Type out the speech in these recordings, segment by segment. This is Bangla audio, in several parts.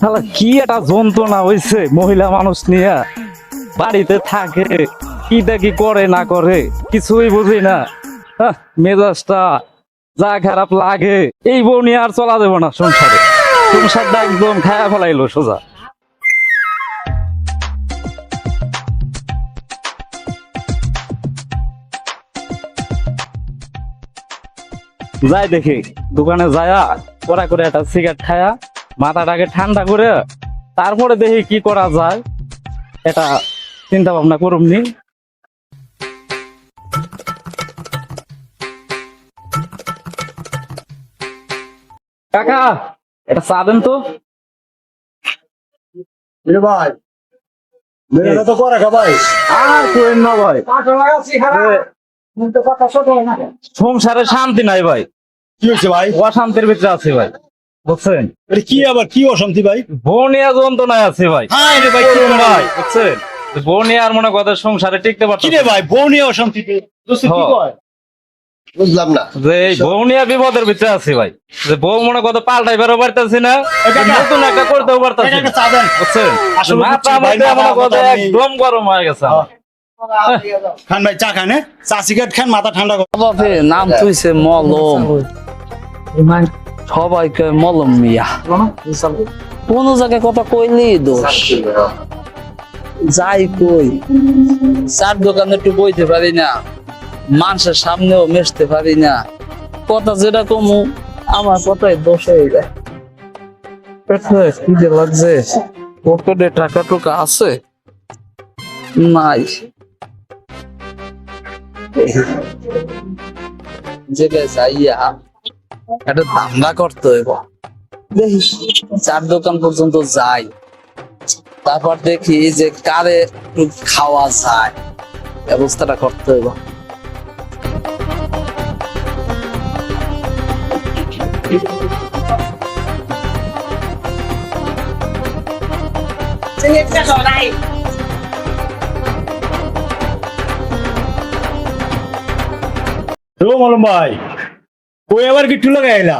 শালা কি একটা যন্ত্রণা হয়েছে মহিলা মানুষ নিয়ে? বাড়িতে থাকে, কি দেখি করে না করে, কিছুই বুঝি না। মেজাজটা যা খারাপ লাগে, এই বউ নিয়ে আর চলা যাব না সংসারে। সংসারটা একদম খায়া ফেলাইলো সোজা। যাই দেখি, দোকানে যায়া করা করে একটা সিগারেট খায়া মাথাটাকে ঠান্ডা করে তারপরে দেখি কি করা যায়। এটা চিন্তা ভাবনা করুম নি। কাকা এটা চা দেন তো। ভাই তো করে ভাই। আর কোয়েন না ভাই। সংসারে শান্তি নাই ভাই। কি হয়েছে ভাই? অশান্তির ভিতরে আছে ভাই। বুঝছেন? এটা কি আবার কি অশান্তি ভাই? বনিয়া যন্ত্রণায় আছে ভাই। হ্যাঁ রে ভাই ভাই ভাই বুঝছেন? বনিয়া আর মনে কথা সংসারে টিকতে পারছে রে ভাই বউ নিয়ে অশান্তি হ্যাঁ। কয়? বুঝলাম না। যে এই বিপদের ভিতরে আছে ভাই। যে বউ মনে কথা পাল্টাই বেরো পারতেছি না নতুন একটা করতেও পারতেছি বুঝছেন? মাথা মনে কথা একদম গরম হয়ে গেছে আমার। খান ভাই চা খান হ্যাঁ? চা সিগারেট খান মাথা ঠান্ডা করুন। নাম তুইছে মলম। সবাইকে মলম মিয়া। কোন জায়গায় কথা কইলি দোষ। যাই কই চার দোকানে একটু বইতে পারি না মানুষের সামনেও মেশতে পারি না। কথা যেটা কমু আমার কথাই দোষ হয়ে যায়। যে লাগছে? পকেটে টাকা টুকা আছে? নাই। জায়গায় যাইয়া একটা ধান্দা করতে হইব। চার দোকান পর্যন্ত যাই। তারপর দেখি যে কারে একটু খাওয়া যায় ব্যবস্থাটা করতে হইব। ভাই। কই আবার কি টুলা গাইলা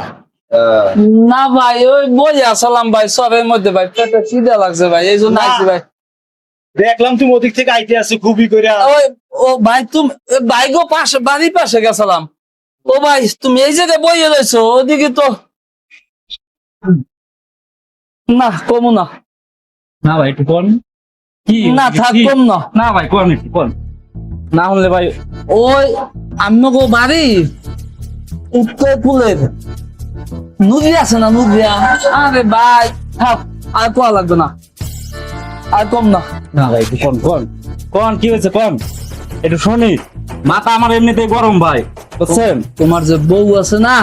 না ভাই ওই বই আসলাম ভাই সবের মধ্যে ভাই পেটে খিদে লাগছে ভাই এই জন্য আইছি ভাই। দেখলাম তুমি ওদিক থেকে আইতে আছে খুবই করে ওই ও ভাই তুমি ভাই গো পাশে বাড়ির পাশে গেছিলাম। ও ভাই তুমি এই জায়গায় বইয়ে রয়েছো ওদিকে তো না কমু না। না ভাই একটু কোন কি না থাক কম না। না ভাই কোন একটু কোন না হলে ভাই ওই আমগো বাড়ি? উত্তর কুলের নদী আছে না নদী? আরে ভাই থাক আর কোয়া লাগবে না। আর কম না। না ভাই কোন কোন কোন কি হয়েছে কোন একটু শুনি। মাথা আমার এমনিতেই গরম ভাই। বুঝছেন? তোমার যে বউ আছে না?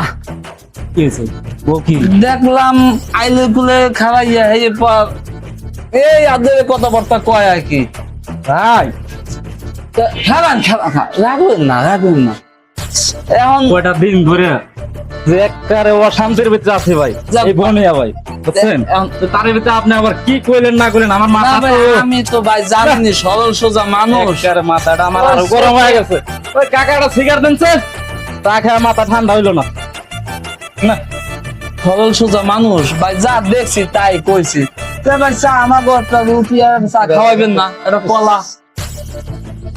কি হয়েছে? বউ কি? দেখলাম আইলে কুলে খাওয়াইয়া এই পর এই আদের কথাবার্তা কয় আর কি। ভাই। খারান খারান রাখবেন না রাখবেন না। এখন কয়টা দিন ধরে যে একবারে অশান্তির ভিতরে আছে ভাই এই বনিয়া ভাই বুঝছেন? তার ভিতরে আপনি আবার কি কইলেন না কইলেন আমার মাথা আমি তো ভাই জানি সরল সোজা মানুষ। একবারে মাথাটা আমার আরও গরম হয়ে গেছে। ওই কাকাটা সিগার দেনছে তা খায় মাথা ঠান্ডা হইল না। না। সরল সোজা মানুষ। ভাই যা দেখছি তাই কইছি। ভাই চা আমার ঘরটা রুটি আর চা খাওয়াইবেন না এটা কলা।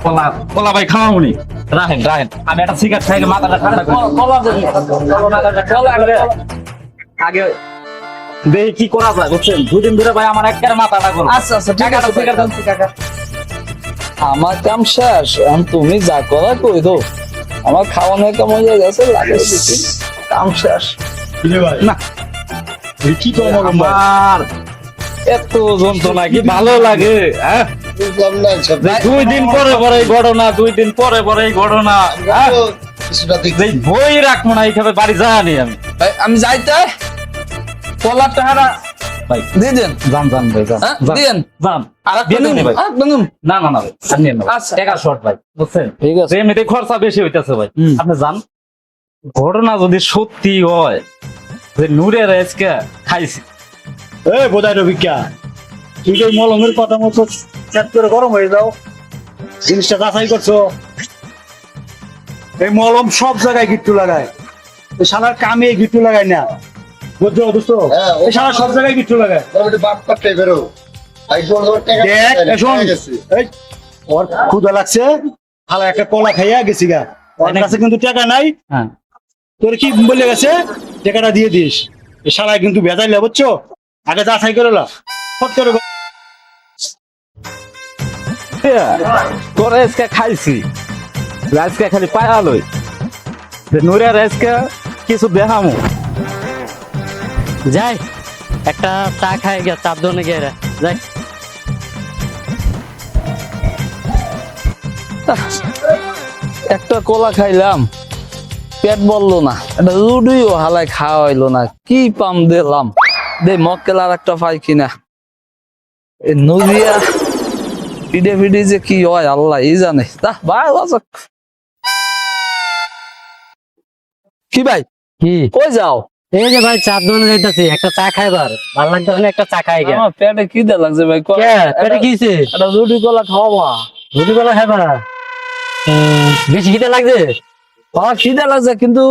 কলা কলা ভাই খাওয়াবনি রাখেন রাখেন আমি একটা সিগারেট খাই মাথাটা ঠান্ডা করি আগে আগে দেখি কি করা যায় বুঝছেন? দুদিন ধরে ভাই আমার একবারে মাথাটা গরম। আচ্ছা আচ্ছা ঠিক আছে সিগারেট দেন কাকা আমার কাম শেষ এখন তুমি যা করা কই দো আমার খাওয়ানোর কাম হয়ে গেছে লাগে কাম শেষ। না। এই কি আমার এত যন্ত্রণা কি ভালো লাগে হ্যাঁ? বুঝলাম না দুই দিন পরে পরে এই ঘটনা দুই দিন পরে পরে এই ঘটনা। হ্যাঁ? বই রাখব না এইভাবে বাড়ি যায়নি আমি। আমি যাইতে কলার টাকাটা ভাই দিয়ে দেন। যান যান ভাই যান হ্যাঁ, যান। আর ভাই। নিন। না ভাই আচ্ছা। টাকা শর্ট ভাই বুঝছেন? ঠিক আছে। এমনিতে খরচা বেশি হইতেছে ভাই। আপনি যান। ঘটনা যদি সত্যি হয় যে নূরের আজকে খাইছি। এ রবিকা। তুই মলমের কথা মতো চ্যাট করে গরম হয়ে যাও। জিনিসটা যাচাই করছ। এই মলম সব জায়গায় গিট্টু লাগায়। এই শালার কামে গিট্টু লাগায় না। বুঝছ দোস্ত হ্যাঁ, এই শালা সব জায়গায় কিচ্ছু লাগায়। দেখ শোন এই, ওর ক্ষুদা লাগছে। হালা একটা কলা খাইয়া গেছি গা। ওর কাছে কিন্তু টাকা নাই। হ্যাঁ। তোর কি বলে গেছে? টাকাটা দিয়ে দিস। শালায় কিন্তু ভেজাইলে বুঝছ? আগে যাচাই করে লা। ফট করে। তোরে আজকে খাইছি। আজকে খালি পায়া লই। নুরের আজকে কিছু দেখামু। যাই একটা চা খাই গিয়া চাপ দোনে গিয়ে যাই। একটা কলা খাইলাম। পেট বলল না। একটা লুডুইও হালাই খাওয়া হইল না। কি পাম দিলাম। দে মক্কেল আর একটা পাই কিনা। এ পিডে পিডে যে কি হয় আল্লাহ এই জানে। তা ভাই কি ভাই? কি? কই যাও? এই যে ভাই চাপ দোনে যাইতাছি একটা চা খাইবার ভালো লাগতেছে না একটা চা খাই গিয়া। পেটে কি দে লাগছে ভাই ক- কে? পেটে কিছে একটা রুটি কলা খাওয়াবা। রুটি বেলা খাইবা? বেশি খিদে লাগছে? আমার খিদে লাগছে কিন্তু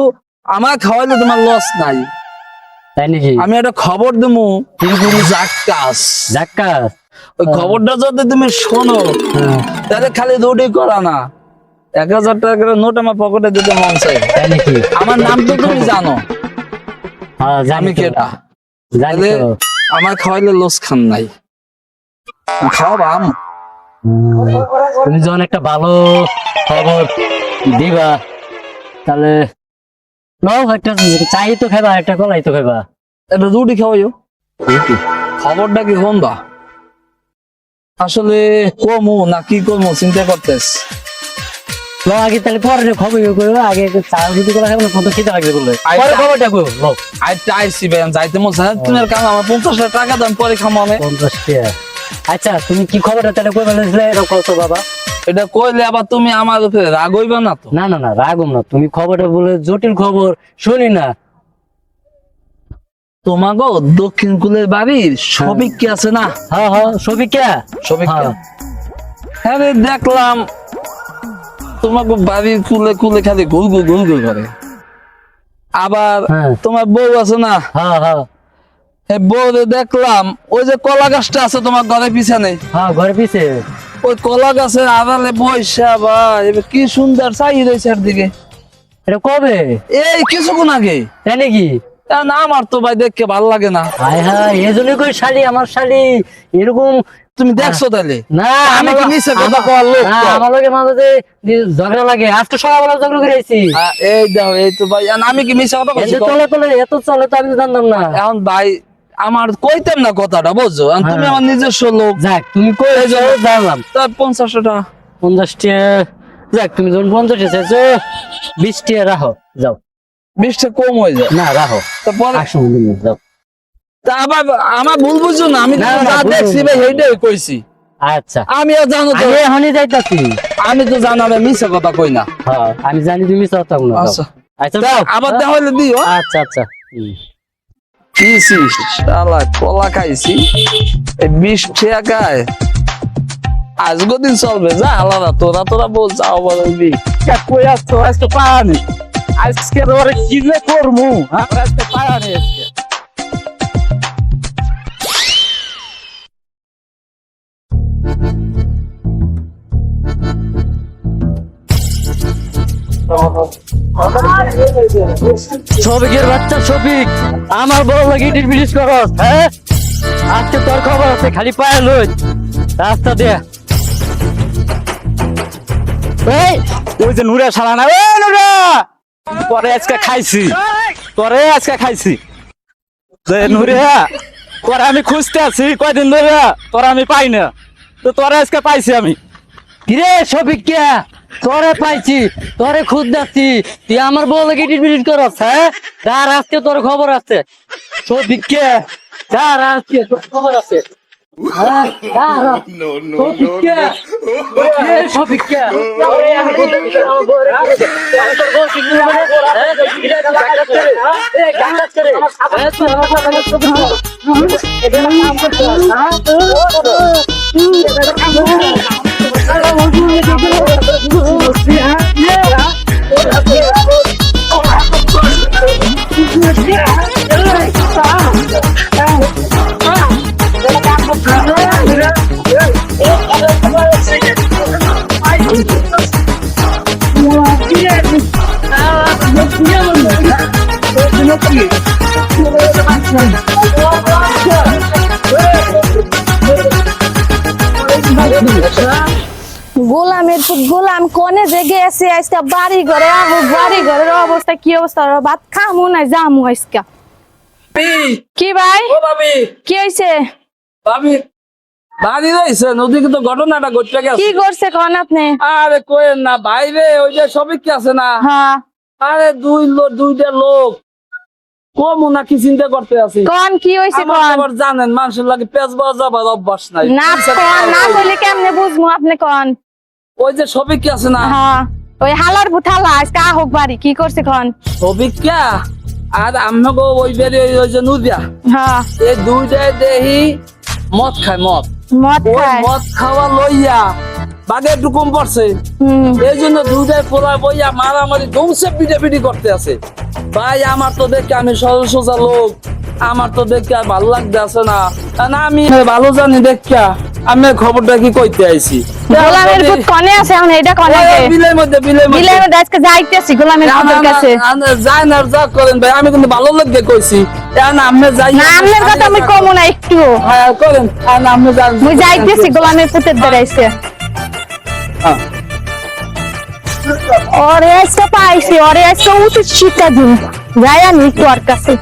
আমার খাওয়াইলে তোমার লস নাই। তাই নাকি? আমি একটা খবর দেবো জাক্কাস। ধাক্কা ওই খবরটা যদি তুমি শোনো তাহলে খালি রুটি করা না। এক হাজার টাকার নোট আমার পকেটে দিতে মন চাই আমার নাম তো তুমি জানো। হ্যাঁ, জানি আমি কেটা জানি আমার খাওয়াইলে লস খান নাই। খাওয়াবা আম? তুমি যখন একটা ভালো খবর দিবা তাহলে নাও একটা চাই তো খাইবা একটা কলাই তো খাইবা। এটা রুটি খাওয়াইও। খবরটা কি শুনবা আসলে কমু না কি কমু চিন্তা করতেস। আগে তাহলে পরে খবর করব আগে চা রুটি করে খাইবো না কত খিদে লাগবে বললে। পরে খবরটা করব নাও আইটা ভাই যাইতে মন চায় তুমি আর কাম আমার পঞ্চাশ হাজার টাকা দাম পরে খামো আমি। পঞ্চাশ টাকা আচ্ছা তুমি কি খবরটা তাহলে কই বলেছিলে এরকম কত বাবা। এটা কইলে আবার তুমি আমার উপরে রাগ হইবা না তো? না না না রাগম না। তুমি খবরটা বলে জটিল খবর শুনি না। তোমাগো দক্ষিণ কুলের বাড়ির সবিক কি আছে না? হ্যাঁ হ্যাঁ সবিকা সবিক হ্যাঁ। হ্যাঁ রে, দেখলাম তোমাকে বাড়ির কুলে কুলে খালি ঘুল ঘুল ঘুল ঘুল করে। আবার হ্যাঁ। তোমার বউ আছে না? হ্যাঁ হ্যাঁ বউ দেখলাম ওই যে কলা গাছটা আছে তোমার ঘরের পিছনে। হ্যাঁ ঘরে পিছে। ওই কলা গাছের আড়ালে বৈশা ভাই কি সুন্দর চাই রয়েছে দিকে এটা কবে? এই কিছুক্ষণ আগে। তাই নাকি না আমার তো ভাই দেখতে ভালো লাগে না। হায় হায় এই জন্যই কই শালি আমার শালি এরকম তুমি দেখছ তাহলে না আমি কি মিছে কথা কওয়ার লোক? আমার লগে মাঝে ঝগড়া লাগে। আজকে সকালবেলা ঝগড়া করে আইছি। আহ, এই দেখো এই তো ভাই আমি কি মিশা কথা বলছি চলে চলে এত চলে তো আমি জানতাম না। এখন ভাই আমার কইতাম না কথাটা বুঝছ? তুমি হ্যাঁ। আমার নিজস্ব লোক। যাক তুমি কই জানলাম তার পঞ্চাশ টাকা পঞ্চাশ টাকা যাক তুমি যখন পঞ্চাশ চাইছো বিশ টাকা রাখো যাও। বিশটা কম হয়ে যায়। না রাখো। তারপরে তা আবার আমার ভুল বুঝছ না? আমি যা দেখছি ভাই সেইটাই কইছি। আচ্ছা। আমি আর জানো তো আমি এখনই যাইতাছি। আমি তো জানো আমি মিশা কথা কই না। হ্যাঁ আমি জানি তুমি। আচ্ছা। আচ্ছা দিও আচ্ছা আচ্ছা। কিছি শালা কলা খাইছি। এই বিশ টাকায় আজগো দিন চলবে যা আলাদা তোরা তোরা বল যাও বলবি কই আসতো আজকে পায়ানি আজকে ওরে কি যে হ্যাঁ? আজকে পায়ানি আজকে শফিকের বাচ্চা শফিক, আমার বড় লাগে ইটির বিটিস করস হ্যাঁ? আজকে তোর খবর আছে, খালি পায়ে লই। রাস্তা দিয়ে। এই, ওই যে নুরা সারা না, এই নুরা! পরে আজকে খাইছি। পরে আজকে খাইছি। যে নুরে পরে আমি খুঁজতে আছি, কয়দিন ধরে তোরা আমি পাই না। তো তোরা আজকে পাইছি আমি। কিরে শফিক কে? তোরে পাইছি, তোরে যাচ্ছি তুই আমার বড় লাগে বিটিস করস হ্যাঁ? তার আজকে তোর খবর আছে। শফিক কে? তার আজকে তোর খবর আছে। হ্যাঁ, গেছে আজকে বাড়ি ঘরে আহো বাড়ি ঘরের অবস্থা কি অবস্থা? ভাত খামু না জামু আজকে? কি ভাই? ও ভাবি! কি হয়েছে ভাবি! বাড়ি রয়েছে নদীকে তো ঘটনাটা ঘটতে কি করছে কোন আপনি? আরে কোয়েন না বাইরে ওই যে সবিক আছে না? হ্যাঁ। আরে দুই লোক দুইটা লোক। কম নাকি চিন্তা করতে আছি? কোন কি আমার কোন? আবার জানেন মানুষের লাগে পেঁচ বাজা যাবার অভ্যাস নাই। না কোন না কেমনে বুঝব আপনি কোন? ওই যে সবিক আছে না? হ্যাঁ। ওই হালার ভুথালা আজকে হোক বাড়ি কি করছে খন? অভিজ্ঞা আর আমাকে ওই বেরি ওই যে নুদিয়া। হ্যাঁ। এই দুইটাই দেহি মদ খায় মদ। মদ খায়। মদ খাওয়া লইয়া বাগে একটু কম পড়ছে এই জন্য দুইটাই পোলা বইয়া মারামারি দৌসে পিটে পিটি করতে আছে। ভাই আমার তো দেখে আমি সরল সোজা লোক। আমার তো দেখে আর ভালো লাগতে আছে না। কারণ আমি ভালো জানি দেখা। আমি খবরটা কি কইতে আইছি? গোলামের ভূত কনে আছে এখন এটা কনে ওই আছে? বিলের মধ্যে বিলের মধ্যে। বিলের মধ্যে আজকে যাইতেছি গোলামের ভূতের কাছে। না, না, যাই না যা করেন ভাই আমি কিন্তু ভালো লাগবে কইছি। এখন আপনি যাই না আপনার কথা আমি কমু না একটু। হ্যাঁ করেন। আর আপনি যান মুই যাইতেছি গোলামের পুতের দাঁড়াইছে হ্যাঁ। ওরে আজকে পাইছি ওর আজকে উচিত শিক্ষা দিন যাই আমি তোর কাছে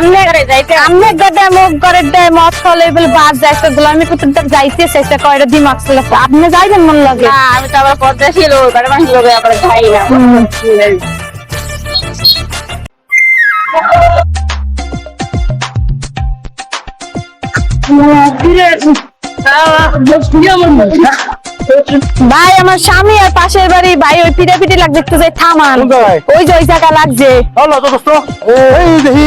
আমনে গডে মুখ করে দে মত হলে বলে বাস যাইতে গোলামি পুতুল তার যাইতে চেষ্টা করে দিমাগ চলে আপনি যাইবেন মন লাগে? আমি তো আবার পদ্মা ছিল ঘরে মানুষ লোক আবার খাই না। ভাই আমার স্বামী আর পাশের বাড়ি ভাই ওই পিঠে পিঠে লাগছে একটু যাই থামান? ওই যে ওই জায়গা লাগছে। এই দেখি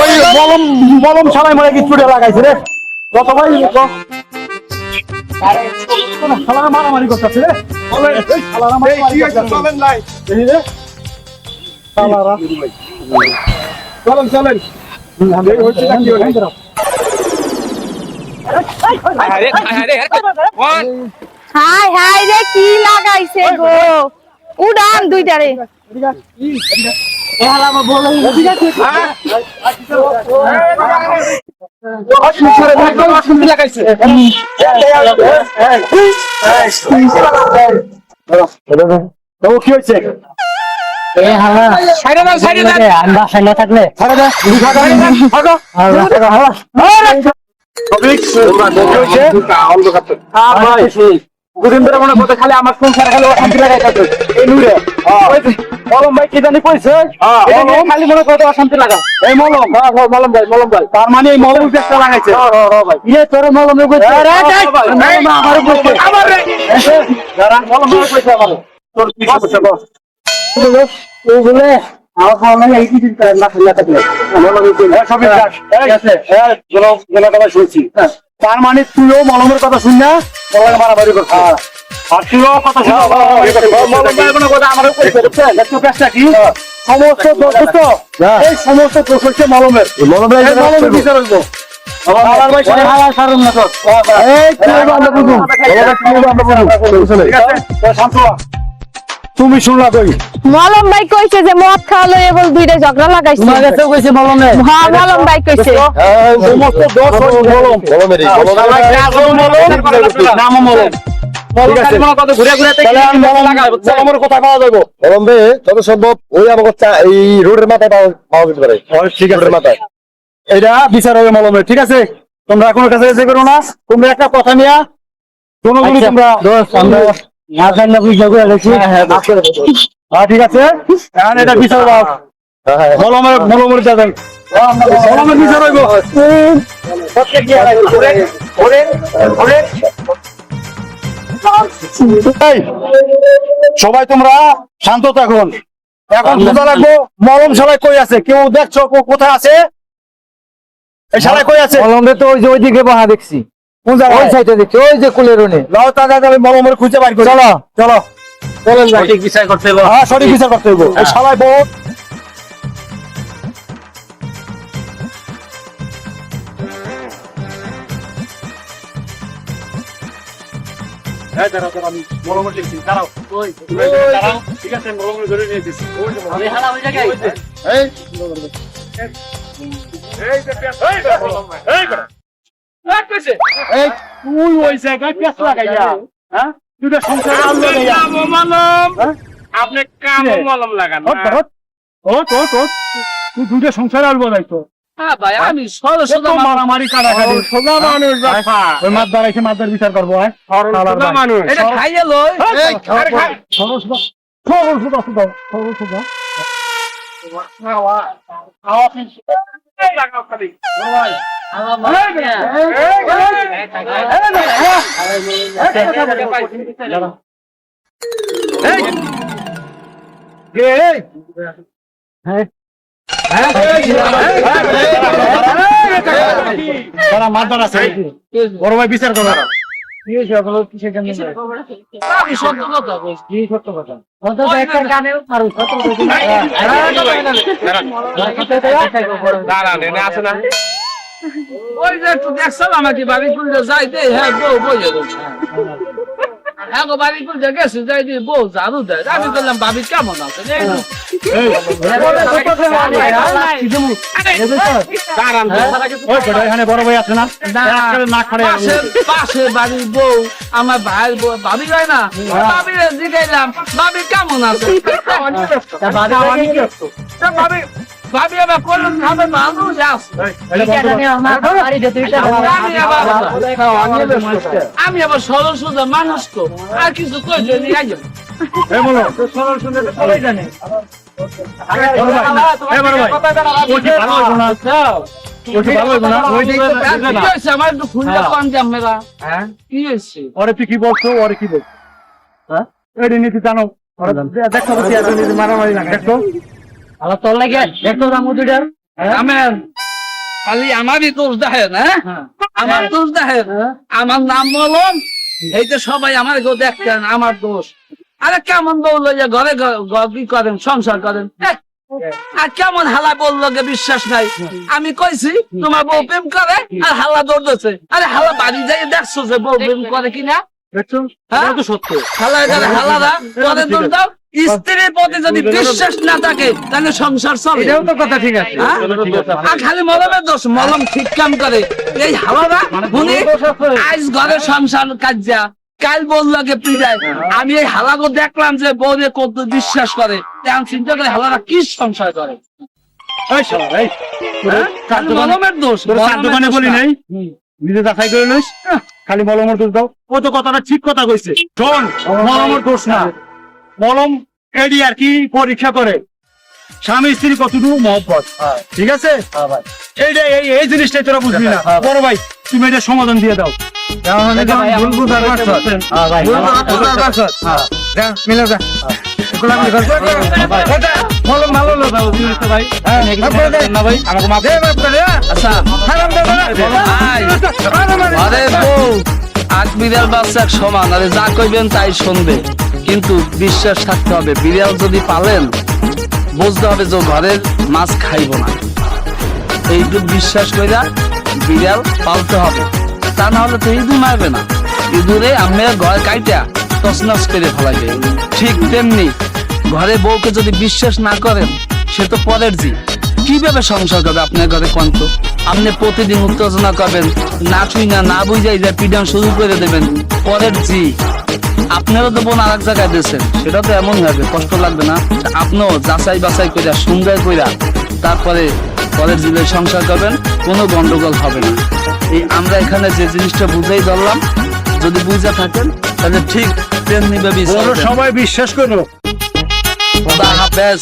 ওই মলম মলম ছাড়াই মরে কি চুড়ে লাগাইছে রে? কত ভাই শালারা মারামারি করতেছে রে? শালারা মারামারি করতেছে। রে শালারা। চলেন চলেন। হচ্ছে না কি? হাই হাই রে কি লাগাইছে গো? উড়ান দুইটারে কি হয়েছে থাকলে ছাড়া দে লিখা করে না থাকো দুদিন ধরে মনে করতে খালি আমার সংসার খালি অশান্তি লাগাই থাকে। এই নুরে। মলম ভাই কি জানি কইছে? খালি মনে করতে অশান্তি লাগা এই মলম। মলম ভাই মলম ভাই। তার মানে এই মলম পেশটা লাগাইছে। ভাই। ইয়ে তোর মলমে কইছে। আমার কইছে। আমার মলম কইছে আমার। তোর কি ও বলে। হ্যাঁ শুনছি। তার মানে তুইও মলমের কথা শুন না? মলমে মারামারি করছিস। আর তুইও কথা শুন কথা দেখছ কাজটা কি? সমস্ত দোষ তো। এই সমস্ত দোষ হচ্ছে মলমের। মলমের মলমের বিচার হইব। আমার তুমি শুনলা কই? মলম ভাই কইছে যে মদ খাওয়ালো এবল দুইটা ঝগড়া লাগাইছে। তোমার কাছেও কইছে মলমে হ্যাঁ মলম ভাই কইছে। সমস্ত দোষ হচ্ছে মলম মলমেরই নামও মলম। ঠিক আছে। মলম। ঠিক আছে। তোমরা কোনো কাছে এসে করো না। তোমরা একটা কথা নিয়া জনগণ তোমরা দোস্ত আমরা না জানি না বুঝা করে গেছি হ্যাঁ ঠিক আছে? এখন এটা বিচার দাও মলমের মলমের যাবেন মলমের বিচার হইব। সবাই তোমরা শান্ত থাকুন এখন বুঝা লাগবো মলম সবাই কই আছে? কেউ দেখছ কোথায় আছে? এই সবাই কই আছে? মলমে তো ওই যে ওইদিকে বহা দেখছি। কোন ওই সাইডে দেখছি ওই যে কুলের ওনে লাও তাজা যাবে মলমের খুঁজে বাইর করি চলো চলো চলেন সঠিক বিচার করতে হবে হ্যাঁ সঠিক বিচার করতে হইব এই সবাই বহুত হ্যাঁ আমি ঠিক আছে তুই ওই জায়গায় পেঁয়াজ লাগাইয়া, হ্যাঁ? তুই তো সংসারে। হ্যাঁ? আপনি কাম? মলম লাগান ওঠ, ওঠ, ওঠ। তুই দুটো সংসারে আলু বানাইছো হ্যাঁ ভাই আমি মাছের বিচার করব হ্যাঁ। খাওয়া, খাওয়া ফিস। এই বড় ভাই। এই বে, এই, এই, এই, এই বে, এই, এই, দাঁড়া। এই। কে, এই? হ্যাঁ। হ্যাঁ, এই, এই, দাঁড়া, মাছ ধরা আছে। বড় ভাই বিচার করো না ওই যে একটু দেখছাল আমাকে বাড়ি খুলতে যাইতে হ্যাঁ বউ বইয়ে দিচ্ছে হ্যাঁ গো বাড়ি খুলতে গেছে যাই দিয়ে বউ ঝাড়ু দেয় আমি বললাম ভাবি কেমন আছে? না না, না আমার ভাই বউ ভাবি হয় না? ভাবি জিগাইলাম ভাবি কেমন আছে? তা ভাবি আবার মানুষ আমি আবার সরল সোজা মানুষ তো আর কিছু কই সরল সবাই জানে। কি হ্যাঁ। বলছো? ওরে কি বলছো? হ্যাঁ? এই জানো। মারামারি না দেখো। আলা তোর লাগে রামু দুইটার আমার খালি আমারই দোষ দেখে না আমার দোষ দেখে আমার নাম বলুন এই যে সবাই আমার গো দেখতেন আমার দোষ। আরে কেমন বলল যে ঘরে কি করেন সংসার করেন? আর কেমন হালা বলল যে বিশ্বাস নাই? আমি কইছি তোমার বউ প্রেম করে আর হালা দৌড়তেছে আরে হালা বাড়ি যাই দেখছ যে বউ প্রেম করে কিনা? দেখছ? হ্যাঁ? সত্য। হালা হালারা করে দৌড় দাও। স্ত্রীর প্রতি যদি বিশ্বাস না থাকে তাহলে সংসার চলে এটাও তো কথা ঠিক আছে। হ্যাঁ? আর খালি মলমের দোষ মলম ঠিক কাম করে। এই হাওয়ারা উনি আজ ঘরে সংসার কাজা কাল বললাকে পিড়ায়। আমি এই হালাগো দেখলাম যে বৌরে কত বিশ্বাস করে। তেমন চিন্তা করে হালারা কি সংসার করে? হ্যাঁ? মলমের দোষ দোকানে বলি নাই? নিজে যাচাই করে লইস? খালি মলমের দোষ দাও। ও তো কথাটা ঠিক কথা কইছে। শোন মলমের দোষ না। মলম এডি আর কি পরীক্ষা করে। স্বামী স্ত্রী কতটুকু মহব্বত? ঠিক আছে? এইটা এই এই জিনিসটাই তোরা বুঝবি না। বড় ভাই তুমি এটা সমাধান দিয়ে দাও। হ্যাঁ। আরে বউ আগ বিড়াল বাচ্চা সমান আরে যা কইবেন তাই শুনবে। কিন্তু বিশ্বাস থাকতে হবে। বিড়াল যদি পালেন, বুঝতে হবে যে ঘরের মাছ খাইব না। এইটুক বিশ্বাস কইরা বিড়াল পালতে হবে। তা না হলে তো ইঁদুর মারবে না। ইঁদুরে আমি ঘর কাইটা তসনস করে ফেলাবে ঠিক তেমনি ঘরে বউকে যদি বিশ্বাস না করেন, সে তো পরের জি। কীভাবে সংসার করবে? আপনার ঘরে কন্ত আপনি প্রতিদিন উত্তেজনা করবেন। না ছুই না না বুঝাই যা পিডান শুরু করে দেবেন। পরের জি। আপনারও তো বোন আর এক জায়গায় দিয়েছেন সেটা তো এমন হবে কষ্ট লাগবে না। আপনিও যাচাই বাছাই কইরা সুন্দর কইরা তারপরে পরের জিলে সংসার করবেন কোনো গন্ডগোল হবে না। এই আমরা এখানে যে জিনিসটা বুঝেই ধরলাম যদি বুঝে থাকেন তাহলে ঠিক তেমনি ভাবে সবাই বিশ্বাস করো। হাফেজ।